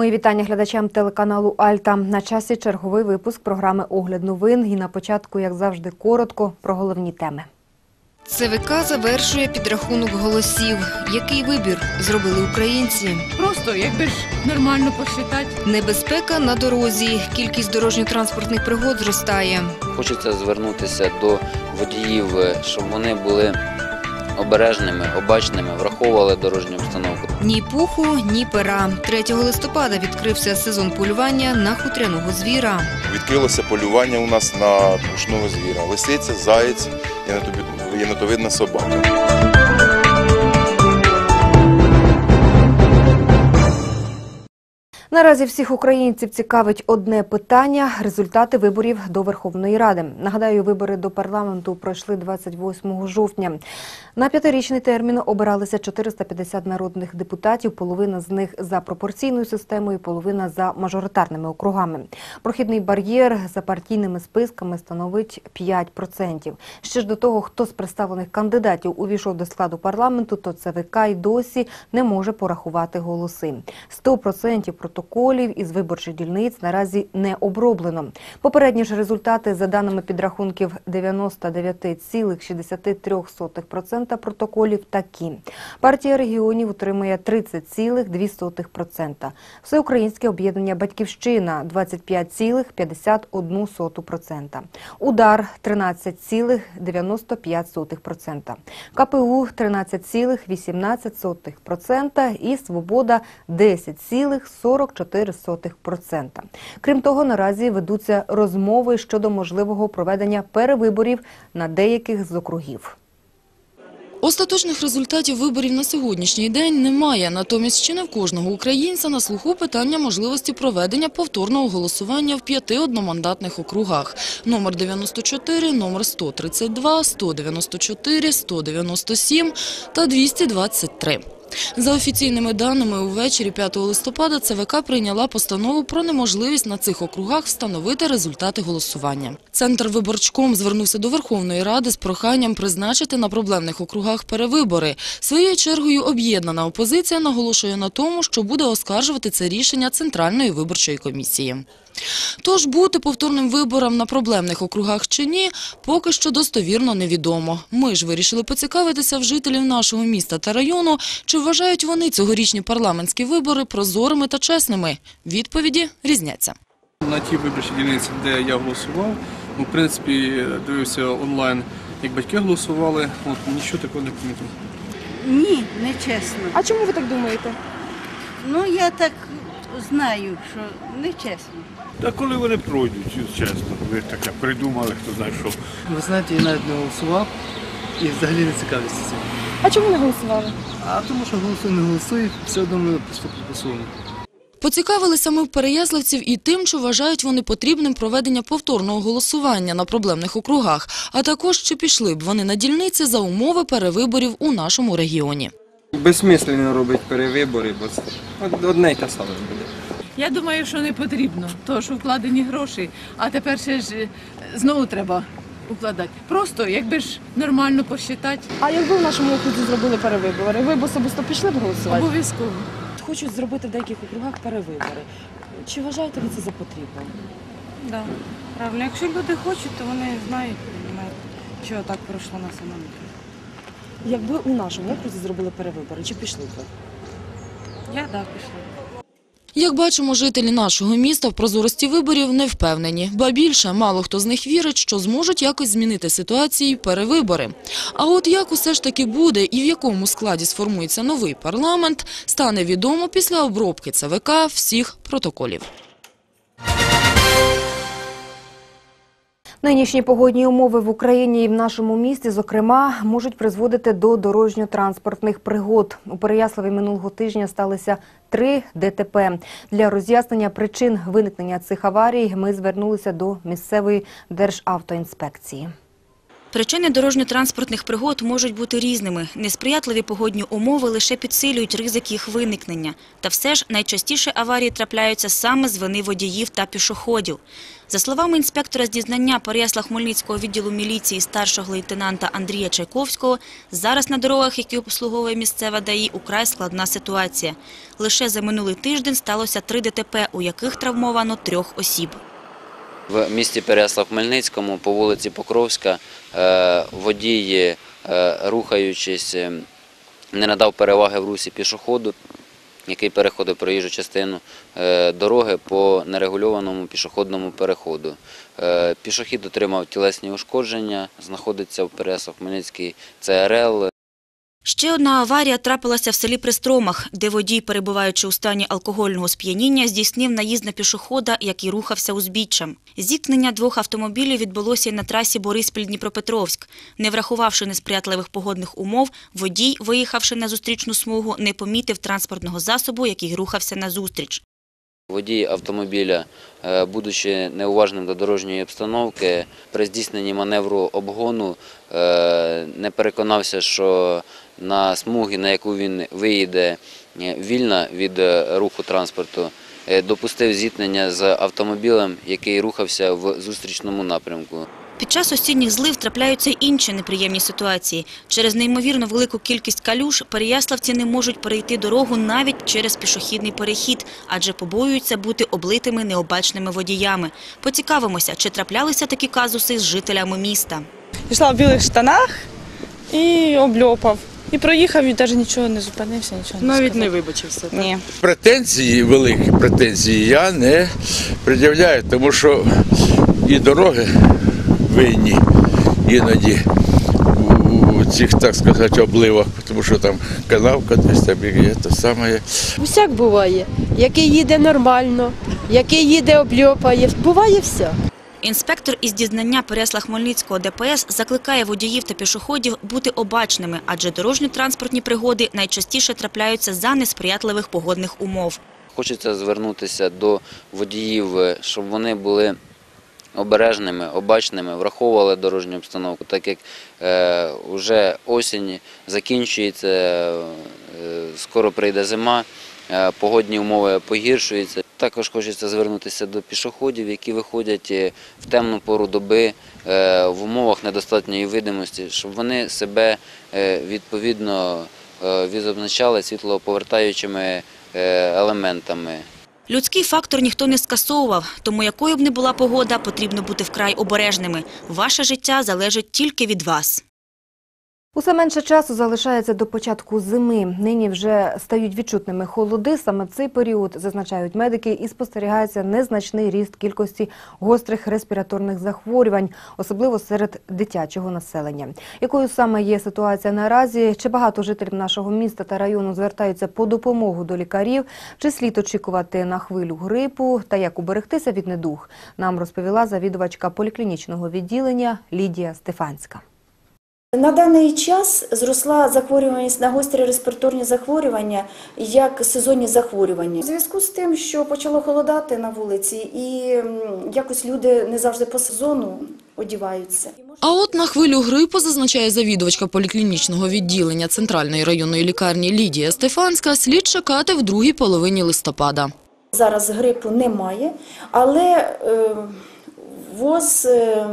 Мої вітання глядачам телеканалу Альта. На часі черговий випуск програми Огляд новин. І на початку, як завжди, коротко про головні теми. ЦВК завершує підрахунок голосів. Який вибір зробили українці? Просто якби ж нормально посчитати. Небезпека на дорозі. Кількість дорожньо-транспортних пригод зростає. Хочеться звернутися до водіїв, щоб вони були обережними, обачними, враховували дорожню обстановку. Ні пуху, ні пера. 3 листопада відкрився сезон полювання на хутряного звіра. Відкрилося полювання у нас на пушного звіра. Лисиця, заєць, єнотобі- єнотовидна собака. Наразі всіх українців цікавить одне питання – результати виборів до Верховної Ради. Нагадаю, вибори до парламенту пройшли 28 жовтня. На п'ятирічний термін обиралися 450 народних депутатів, половина з них за пропорційною системою, половина за мажоритарними округами. Прохідний бар'єр за партійними списками становить 5%. Ще ж до того, хто з представлених кандидатів увійшов до складу парламенту, то ЦВК й досі не може порахувати голоси. 100% протоколів із виборчих дільниць наразі не оброблено. Попередні ж результати за даними підрахунків 99,63% протоколів такі. Партія регіонів утримує 30,2%. Всеукраїнське об'єднання Батьківщина 25,51%. Удар 13,95%. КПУ 13,18% і Свобода 10,44%. Крім того, наразі ведуться розмови щодо можливого проведення перевиборів на деяких з округів. Остаточних результатів виборів на сьогоднішній день немає. Натомість чи не в кожного українця на слуху питання можливості проведення повторного голосування в п'яти одномандатних округах. Номер 94, номер 132, 194, 197 та 223. За офіційними даними, увечері 5 листопада ЦВК прийняла постанову про неможливість на цих округах встановити результати голосування. Центр виборчком звернувся до Верховної Ради з проханням призначити на проблемних округах перевибори. Своєю чергою об'єднана опозиція наголошує на тому, що буде оскаржувати це рішення Центральної виборчої комісії. Тож бути повторним виборам на проблемних округах чи ні, поки що достовірно невідомо. Ми ж вирішили поцікавитися в жителів нашого міста та району, чи вважають вони цьогорічні парламентські вибори прозорими та чесними. Відповіді різняться. На тій виборчій дільниці, де я голосував, ну, в принципі, дивився онлайн, як батьки голосували, от, нічого такого не помітив. Ні, не чесно. А чому ви так думаєте? Ну я так знаю, що не чесно. Та коли вони пройдуть, чесно, ви таке придумали, хто знає що. Ви знаєте, я навіть не голосував і взагалі не цікавився цим. А чому не голосували? А тому, що голосую, не голосую, все одно ми поступлю по своєму. Поцікавилися ми в переяславців і тим, чи вважають вони потрібним проведення повторного голосування на проблемних округах, а також чи пішли б вони на дільниці за умови перевиборів у нашому регіоні. Безсмислено робити перевибори, бо це одне й те саме буде. Я думаю, що не потрібно, тому що вкладені гроші, а тепер ще ж е, знову треба укладати. Просто якби ж нормально посчитати, А якби в нашому окрузі зробили перевибори, ви б особисто пішли б голосувати? обов'язково. Хочуть зробити в деяких округах перевибори. Чи вважаєте ви це за потрібне? Да, правильно. Якщо люди хочуть, то вони знають, що так пройшло на самому. Якби у нашому окрузі зробили перевибори, чи пішли б ви? Я да, пішла. Як бачимо, жителі нашого міста в прозорості виборів не впевнені. Ба більше, мало хто з них вірить, що зможуть якось змінити ситуацію перевибори. А от як усе ж таки буде і в якому складі сформується новий парламент, стане відомо після обробки ЦВК всіх протоколів. Нинішні погодні умови в Україні і в нашому місті, зокрема, можуть призводити до дорожньо-транспортних пригод. У Переяславі минулого тижня сталися три ДТП. Для роз'яснення причин виникнення цих аварій ми звернулися до місцевої державтоінспекції. Причини дорожньо-транспортних пригод можуть бути різними. Несприятливі погодні умови лише підсилюють ризик їх виникнення. Та все ж найчастіше аварії трапляються саме з вини водіїв та пішоходів. За словами інспектора з дізнання Пересла Хмельницького відділу міліції старшого лейтенанта Андрія Чайковського, зараз на дорогах, які обслуговує місцева ДАІ, украй складна ситуація. Лише за минулий тиждень сталося три ДТП, у яких травмовано трьох осіб. В місті Переяслав-Хмельницькому по вулиці Покровська е, водій, е, рухаючись, е, не надав переваги в русі пішоходу, який переходив проїжджу частину е, дороги по нерегульованому пішохідному переходу. Пішохід отримав тілесні ушкодження, знаходиться в Переяслав-Хмельницький ЦРЛ. Ще одна аварія трапилася в селі Пристромах, де водій, перебуваючи у стані алкогольного сп'яніння, здійснив наїзд на пішохода, який рухався узбіччям. Зіткнення двох автомобілів відбулося й на трасі Бориспіль-Дніпропетровськ. Не врахувавши несприятливих погодних умов, водій, виїхавши на зустрічну смугу, не помітив транспортного засобу, який рухався назустріч. Водій автомобіля, е, будучи неуважним до дорожньої обстановки, при здійсненні маневру обгону е, не переконався, що на смугі, на яку він виїде е, вільна від е, руху транспорту, е, допустив зіткнення з автомобілем, який рухався в зустрічному напрямку. Під час осінніх злив трапляються й інші неприємні ситуації. Через неймовірно велику кількість калюж переяславці не можуть перейти дорогу навіть через пішохідний перехід, адже побоюються бути облитими необачними водіями. Поцікавимося, чи траплялися такі казуси з жителями міста. Йшла в білих штанах і обльопав. І проїхав, і навіть нічого не зупинився, нічого не Навіть сказав. не вибачився. так? Ні. Претензії, великі претензії я не пред'являю, тому що і дороги винні іноді у цих, так сказати, обливах, тому що там канавка десь там є те саме. Усяк буває. Який їде нормально, який їде обльопає. Буває все. Інспектор із дізнання Пересла Хмельницького ДПС закликає водіїв та пішоходів бути обачними, адже дорожньо-транспортні пригоди найчастіше трапляються за несприятливих погодних умов. Хочеться звернутися до водіїв, е, щоб вони були обережними, обачними, враховували дорожню обстановку, так як е, вже осінь закінчується, е, скоро прийде зима, е, погодні умови погіршуються. Також хочеться звернутися до пішоходів, які виходять е, в темну пору доби е, в умовах недостатньої видимості, щоб вони себе е, відповідно е, відзначали світлоповертаючими е, елементами. Людський фактор ніхто не скасовував, тому якою б не була погода, потрібно бути вкрай обережними. Ваше життя залежить тільки від вас. Усе менше часу залишається до початку зими. Нині вже стають відчутними холоди. Саме в цей період, зазначають медики, і спостерігається незначний ріст кількості гострих респіраторних захворювань, особливо серед дитячого населення. Якою саме є ситуація наразі? Чи багато жителів нашого міста та району звертаються по допомогу до лікарів? Чи слід очікувати на хвилю грипу? Та як уберегтися від недуг? Нам розповіла завідувачка поліклінічного відділення Лідія Стефанська. На даний час зросла захворюваність на гострі респіраторні захворювання як сезонні захворювання. У зв'язку з тим, що почало холодати на вулиці, і якось люди не завжди по сезону одіваються. А от на хвилю грипу, зазначає завідувачка поліклінічного відділення Центральної районної лікарні Лідія Стефанська, слід чекати в другій половині листопада. Зараз грипу немає, але е, ВОЗ е,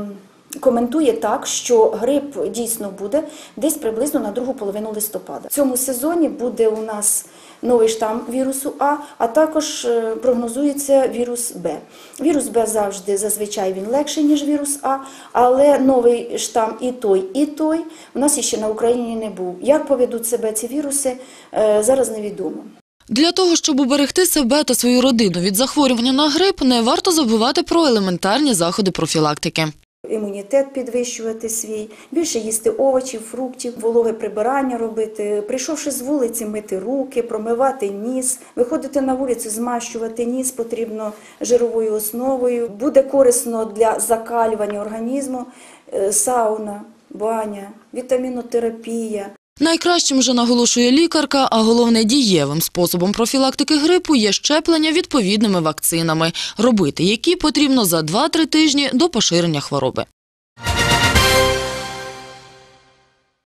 коментує так, що грип дійсно буде десь приблизно на другу половину листопада. В цьому сезоні буде у нас новий штам вірусу А, а також е, прогнозується вірус Б. Вірус Б завжди зазвичай він легший, ніж вірус А, але новий штам і той, і той у нас ще на Україні не був. Як поведуть себе ці віруси, е, зараз невідомо. Для того, щоб уберегти себе та свою родину від захворювання на грип, не варто забувати про елементарні заходи профілактики. Імунітет підвищувати свій, більше їсти овочів, фруктів, вологе прибирання робити, прийшовши з вулиці, мити руки, промивати ніс, виходити на вулицю, змащувати ніс потрібно жировою основою. Буде корисно для закалювання організму е, сауна, баня, вітамінотерапія. Найкращим же наголошує лікарка, а головне дієвим способом профілактики грипу є щеплення відповідними вакцинами, робити які потрібно за 2-3 тижні до поширення хвороби.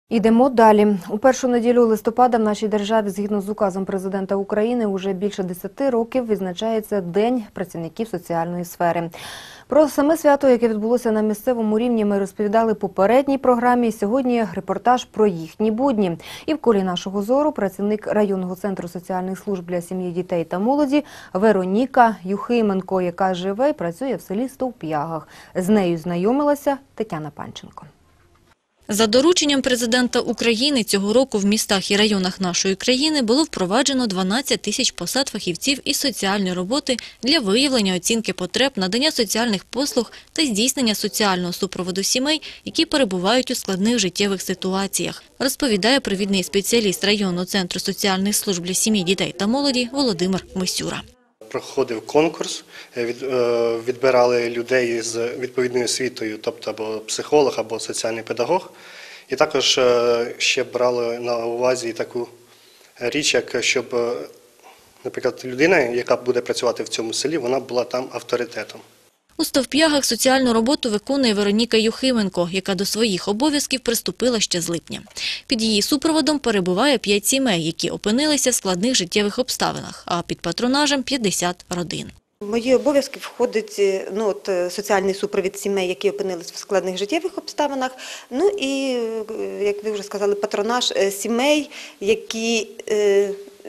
Ідемо далі. У першу неділю листопада в нашій державі, згідно з указом президента України, уже більше 10 років відзначається День працівників соціальної сфери. Про саме свято, яке відбулося на місцевому рівні, ми розповідали попередній програмі. Сьогодні репортаж про їхні будні. І в колі нашого зору працівник районного центру соціальних служб для сім'ї, дітей та молоді Вероніка Юхименко, яка живе і працює в селі Стовп'ягах. З нею знайомилася Тетяна Панченко. За дорученням президента України цього року в містах і районах нашої країни було впроваджено 12 тисяч посад фахівців із соціальної роботи для виявлення оцінки потреб, надання соціальних послуг та здійснення соціального супроводу сімей, які перебувають у складних життєвих ситуаціях, розповідає провідний спеціаліст районного центру соціальних служб для сім'ї, дітей та молоді Володимир Мисюра. Проходив конкурс, е, е, відбирали людей з відповідною освітою, тобто або психолог, або соціальний педагог. І також е, ще брали на увазі таку річ, як щоб, наприклад, людина, яка буде працювати в цьому селі, вона була там авторитетом. У Стовп'ягах соціальну роботу виконує Вероніка Юхименко, яка до своїх обов'язків приступила ще з липня. Під її супроводом перебуває п'ять сімей, які опинилися в складних життєвих обставинах, а під патронажем – 50 родин. В мої обов'язки входить е, ну, от, е, соціальний супровід сімей, які опинились в складних життєвих обставинах. Ну і, е, як ви вже сказали, патронаж сімей, які,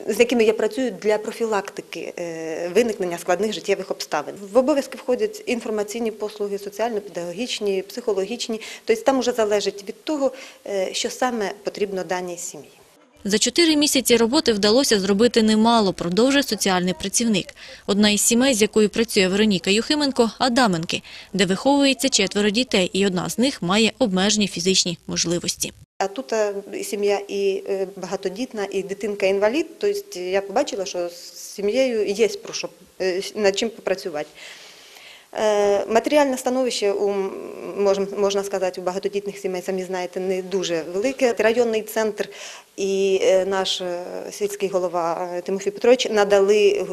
з якими я працюю для профілактики е, виникнення складних життєвих обставин. В обов'язки входять інформаційні послуги, соціально-педагогічні, психологічні. Тобто там вже залежить від того, е, що саме потрібно даній сім'ї. За чотири місяці роботи вдалося зробити немало, продовжує соціальний працівник. Одна із сімей, з якою працює Вероніка Юхименко – Адаменки, де виховується четверо дітей, і одна з них має обмежені фізичні можливості. А тут е, сім'я і е, багатодітна, і дитинка-інвалід. Тобто я побачила, що з сім'єю є про що е, над чим попрацювати. Матеріальне становище у можна, сказати, у багатодітних сімей, самі знаєте, не дуже велике. Районний центр і наш сільський голова Тимофій Петрович надали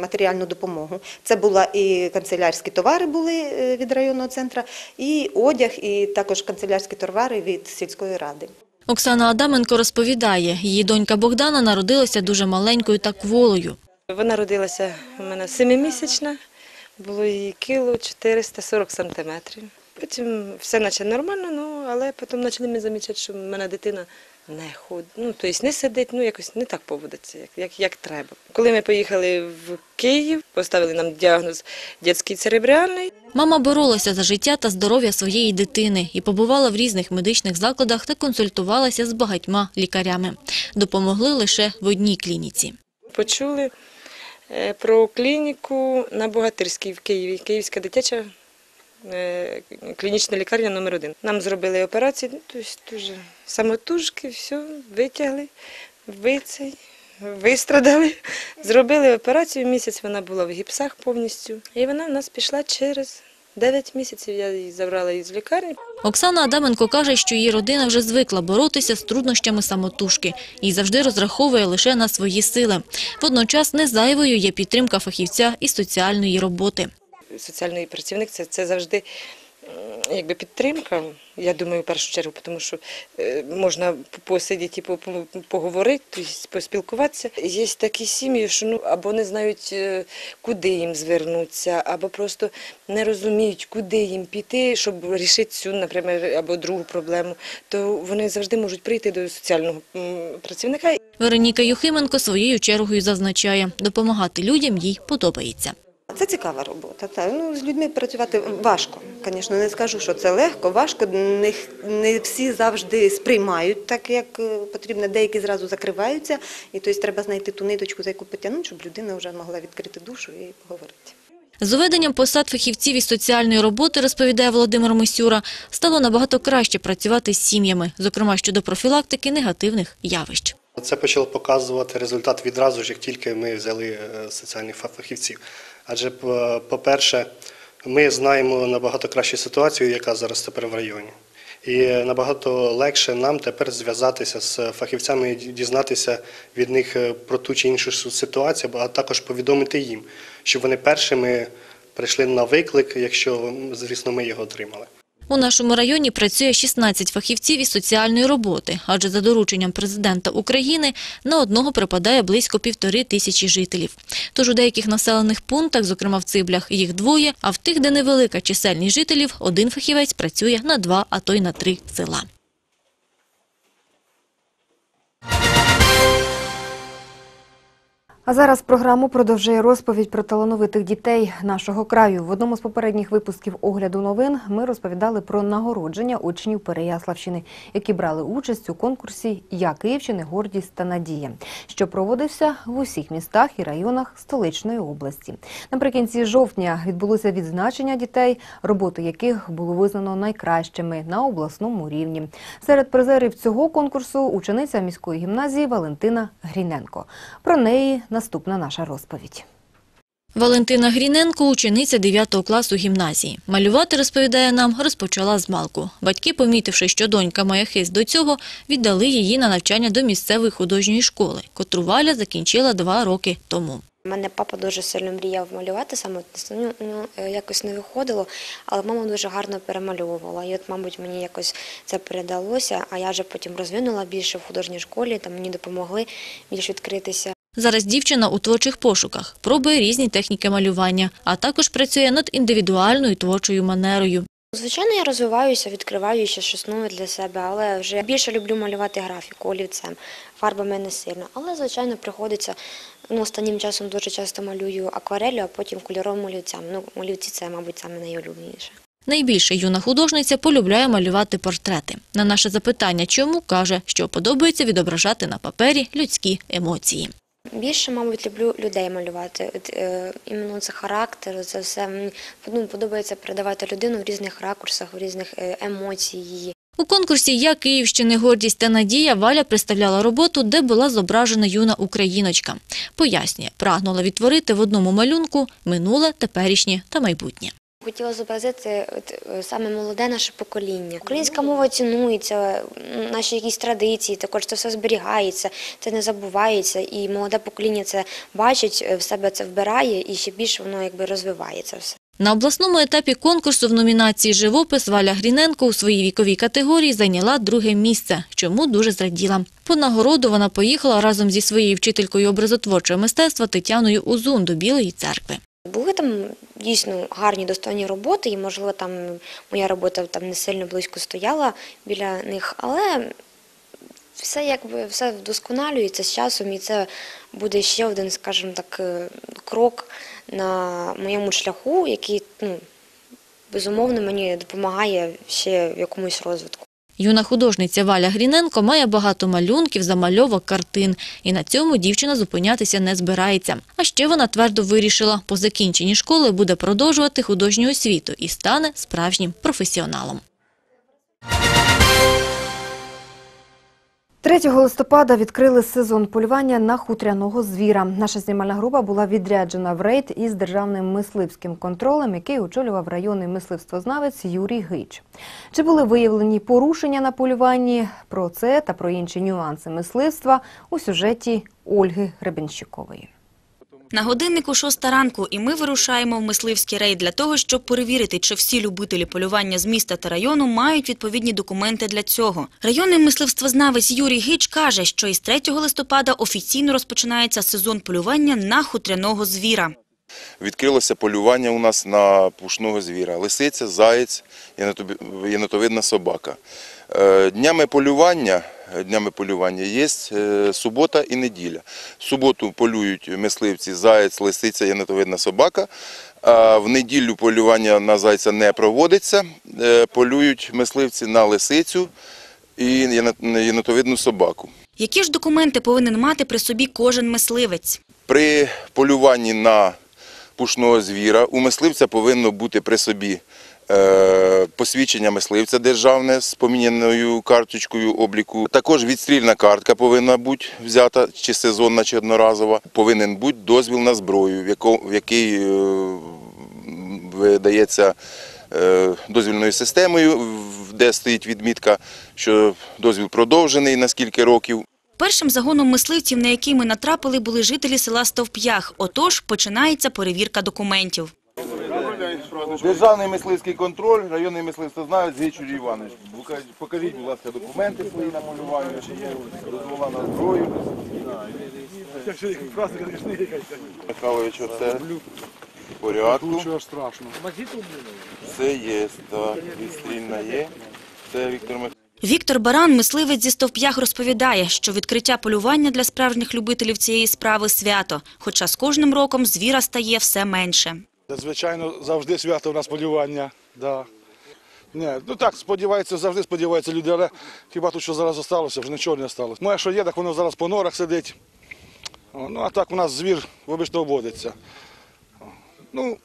матеріальну допомогу. Це була і канцелярські товари були е, від районного центру, і одяг, і також канцелярські товари від сільської ради. Оксана Адаменко розповідає, її донька Богдана народилася дуже маленькою та кволою. Вона родилася у мене семимісячна, було їй кіло 440 сантиметрів. Потім все наче нормально, ну але потім почали ми замічати, що в мене дитина не ходить, ну тобто не сидить, ну якось не так поводиться, як, як, як треба. Коли ми поїхали в Київ, поставили нам діагноз дитячий церебральний. Мама боролася за життя та здоров'я своєї дитини і побувала в різних медичних закладах та консультувалася з багатьма лікарями. Допомогли лише в одній клініці. Почули е, про клініку на Богатирській в Києві, Київська дитяча клінічна лікарня номер один. Нам зробили операцію, тобто дуже самотужки, все, витягли, вицей, вистрадали. Зробили операцію, місяць вона була в гіпсах повністю. І вона в нас пішла через 9 місяців. Я її забрала із лікарні. Оксана Адаменко каже, що її родина вже звикла боротися з труднощами самотужки і завжди розраховує лише на свої сили. Водночас не зайвою є підтримка фахівця із соціальної роботи. Соціальний працівник це, це завжди якби підтримка, я думаю, в першу чергу, тому що е, можна посидіти поговорити, поспілкуватися. Є такі сім'ї, що ну або не знають, е, куди їм звернутися, або просто не розуміють, куди їм піти, щоб вирішити цю, наприклад, або другу проблему. То вони завжди можуть прийти до соціального працівника. Вероніка Юхименко своєю чергою зазначає, допомагати людям їй подобається. Це цікава робота. Та. Ну, з людьми працювати важко. Звісно, не скажу, що це легко, важко. Не, не всі завжди сприймають так, як е, потрібно. Деякі зразу закриваються. І тобто треба знайти ту ниточку, за яку потягнути, щоб людина вже могла відкрити душу і поговорити. З уведенням посад фахівців із соціальної роботи, розповідає Володимир Мисюра, стало набагато краще працювати з сім'ями, зокрема щодо профілактики негативних явищ. Це почало показувати результат відразу ж, як тільки ми взяли е, соціальних фа- фахівців. Адже, по-перше, ми знаємо набагато кращу ситуацію, яка зараз тепер в районі. І набагато легше нам тепер зв'язатися з фахівцями і дізнатися від них е, про ту чи іншу ситуацію, а також повідомити їм, щоб вони першими прийшли на виклик, якщо, звісно, ми його отримали. У нашому районі працює 16 фахівців із соціальної роботи, адже за дорученням президента України на одного припадає близько півтори тисячі жителів. Тож у деяких населених пунктах, зокрема в Циблях, їх двоє, а в тих, де невелика чисельність жителів, один фахівець працює на два, а то й на три села. А зараз програму продовжує розповідь про талановитих дітей нашого краю. В одному з попередніх випусків огляду новин ми розповідали про нагородження учнів Переяславщини, які брали участь у конкурсі Я Київщини, гордість та надія, що проводився в усіх містах і районах столичної області. Наприкінці жовтня відбулося відзначення дітей, роботи яких було визнано найкращими на обласному рівні. Серед призерів цього конкурсу учениця міської гімназії Валентина Гріненко. Про неї наступна наша розповідь. Валентина Гріненко – учениця 9 класу гімназії. Малювати, розповідає нам, розпочала з малку. Батьки, помітивши, що донька має хист до цього, віддали її на навчання до місцевої художньої школи, котру Валя закінчила два роки тому. У мене папа дуже сильно мріяв малювати саме ну, ну, е, якось не виходило, але мама дуже гарно перемальовувала. І от, мабуть, мені якось це передалося, а я вже потім розвинула більше в художній школі, там мені допомогли більш відкритися. Зараз дівчина у творчих пошуках, пробує різні техніки малювання, а також працює над індивідуальною творчою манерою. Звичайно, я розвиваюся, відкриваю ще щось нове для себе, але вже більше люблю малювати графіку олівцем, фарбами не сильно. Але, звичайно, приходиться, ну, останнім часом дуже часто малюю акварелью, а потім кольоровим олівцем. Ну, олівці це, мабуть, саме найулюбленіше. Найбільше юна художниця полюбляє малювати портрети. На наше запитання, чому, каже, що подобається відображати на папері людські емоції. Більше, мабуть, люблю людей малювати. От, е, іменно це характер, це все ну, подобається передавати людину в різних ракурсах, в різних е, емоцій її. У конкурсі «Я Київщини. Гордість та надія» Валя представляла роботу, де була зображена юна україночка. Пояснює, прагнула відтворити в одному малюнку минуле, теперішнє та майбутнє. Хотіла зобразити от, е, саме молоде наше покоління. Українська мова цінується, наші якісь традиції, також це все зберігається, це не забувається, і молоде покоління це бачить, е, в себе це вбирає, і ще більше воно якби розвивається все. На обласному етапі конкурсу в номінації «Живопис» Валя Гріненко у своїй віковій категорії зайняла друге місце, чому дуже зраділа. По нагороду вона поїхала разом зі своєю вчителькою образотворчого мистецтва Тетяною Узун до Білої церкви. Були там дійсно гарні достойні роботи, і можливо там моя робота там не сильно близько стояла біля них, але все якби все вдосконалюється з часом, і це буде ще один, скажімо так, е, крок на моєму шляху, який ну, безумовно мені допомагає ще в якомусь розвитку. Юна художниця Валя Гріненко має багато малюнків, замальовок, картин. І на цьому дівчина зупинятися не збирається. А ще вона твердо вирішила, по закінченні школи буде продовжувати художню освіту і стане справжнім професіоналом. 3 листопада відкрили сезон полювання на хутряного звіра. Наша знімальна група була відряджена в рейд із державним мисливським контролем, який очолював районний мисливствознавець Юрій Гич. Чи були виявлені порушення на полюванні? Про це та про інші нюанси мисливства у сюжеті Ольги Гребенщикової. На годиннику шоста ранку, і ми вирушаємо в мисливський рейд для того, щоб перевірити, чи всі любителі полювання з міста та району мають відповідні документи для цього. Районний мисливствознавець Юрій Гич каже, що із 3 листопада офіційно розпочинається сезон полювання на хутряного звіра. Відкрилося полювання у нас на пушного звіра. Лисиця, заєць, єнотовидна собака. Е, Днями полювання, днями полювання є е, субота і неділя. В суботу полюють мисливці заєць, лисиця, єнотовидна собака. А в неділю полювання на зайця не проводиться. Е, Полюють мисливці на лисицю і єно- єнотовидну собаку. Які ж документи повинен мати при собі кожен мисливець? При полюванні на пушного звіра у мисливця повинно бути при собі е, посвідчення мисливця державне з поміняною карточкою обліку. Також відстрільна картка повинна бути взята, чи сезонна, чи одноразова. Повинен бути дозвіл на зброю, в який е, видається е, дозвільною системою, де стоїть відмітка, що дозвіл продовжений на скільки років. Першим загоном мисливців, на який ми натрапили, були жителі села Стовп'ях. Отож, починається перевірка документів. Державний мисливський контроль, районний мисливство знають, Згич Іванович. Покажіть, будь ласка, документи свої на полювання, чи є дозвола на зброю. Михайлович, оце в порядку. Страшного. Це є, так, відстрільна є. Це Віктор Михайлович. Віктор Баран, мисливець зі Стовп'яг, розповідає, що відкриття полювання для справжніх любителів цієї справи – свято, хоча з кожним роком звіра стає все менше. Звичайно, завжди свято у нас полювання. Да. Ну так, сподіваються, завжди сподіваються люди, але хіба тут що зараз залишилося, вже нічого не залишилося. Моє, що є, так воно зараз по норах сидить. Ну, а так у нас звір обично обводиться. Ну,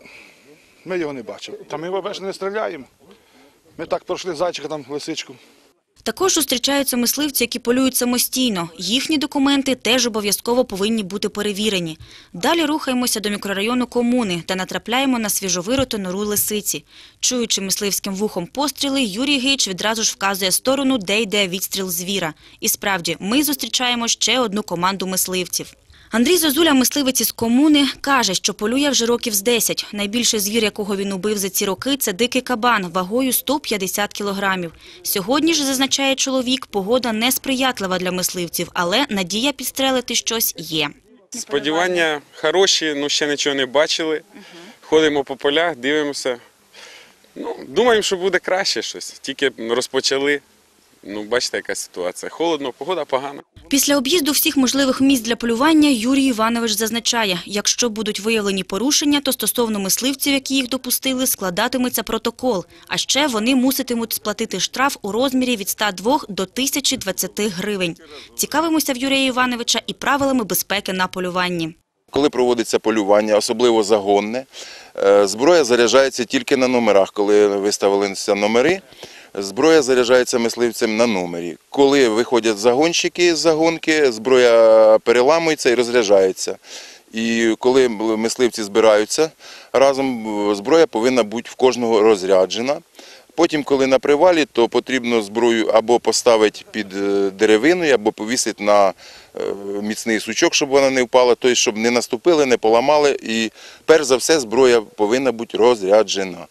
ми його не бачимо. Та ми обично не стріляємо. Ми так пройшли зайчика, там лисичку. Також зустрічаються мисливці, які полюють самостійно. Їхні документи теж обов'язково повинні бути перевірені. Далі рухаємося до мікрорайону комуни та натрапляємо на свіжовироту нору лисиці. Чуючи мисливським вухом постріли, Юрій Гейч відразу ж вказує сторону, де йде відстріл звіра. І справді, ми зустрічаємо ще одну команду мисливців. Андрій Зозуля, мисливець із комуни, каже, що полює вже років з 10. Найбільший звір, якого він убив за ці роки, це дикий кабан, вагою 150 кілограмів. Сьогодні ж, зазначає чоловік, погода несприятлива для мисливців, але надія підстрелити щось є. Сподівання хороші, ну ще нічого не бачили. Ходимо по полях, дивимося. Ну, думаємо, що буде краще щось. Тільки розпочали. Ну, бачите, яка ситуація. Холодно, погода погана. Після об'їзду всіх можливих місць для полювання Юрій Іванович зазначає, якщо будуть виявлені порушення, то стосовно мисливців, які їх допустили, складатиметься протокол. А ще вони муситимуть сплатити штраф у розмірі від 102 до 1020 гривень. Цікавимося в Юрія Івановича і правилами безпеки на полюванні. Коли проводиться полювання, особливо загонне, е, зброя заряджається тільки на номерах. Коли виставилися номери, зброя заряджається мисливцем на номері. Коли виходять загонщики з загонки, зброя переламується і розряджається. І коли мисливці збираються разом, зброя повинна бути в кожного розряджена. Потім, коли на привалі, то потрібно зброю або поставити під е, деревиною, або повісити на е, міцний сучок, щоб вона не впала, тобто, щоб не наступили, не поламали. І перш за все зброя повинна бути розряджена.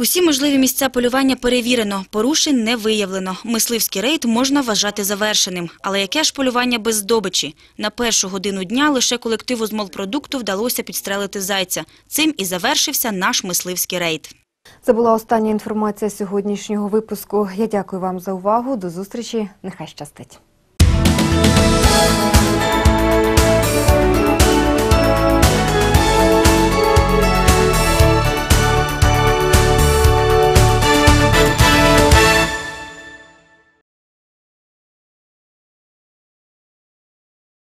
Усі можливі місця полювання перевірено, порушень не виявлено. Мисливський рейд можна вважати завершеним. Але яке ж полювання без здобичі? На першу годину дня лише колективу з молпродукту вдалося підстрелити зайця. Цим і завершився наш мисливський рейд. Це була остання інформація сьогоднішнього випуску. Я дякую вам за увагу. До зустрічі. Нехай щастить.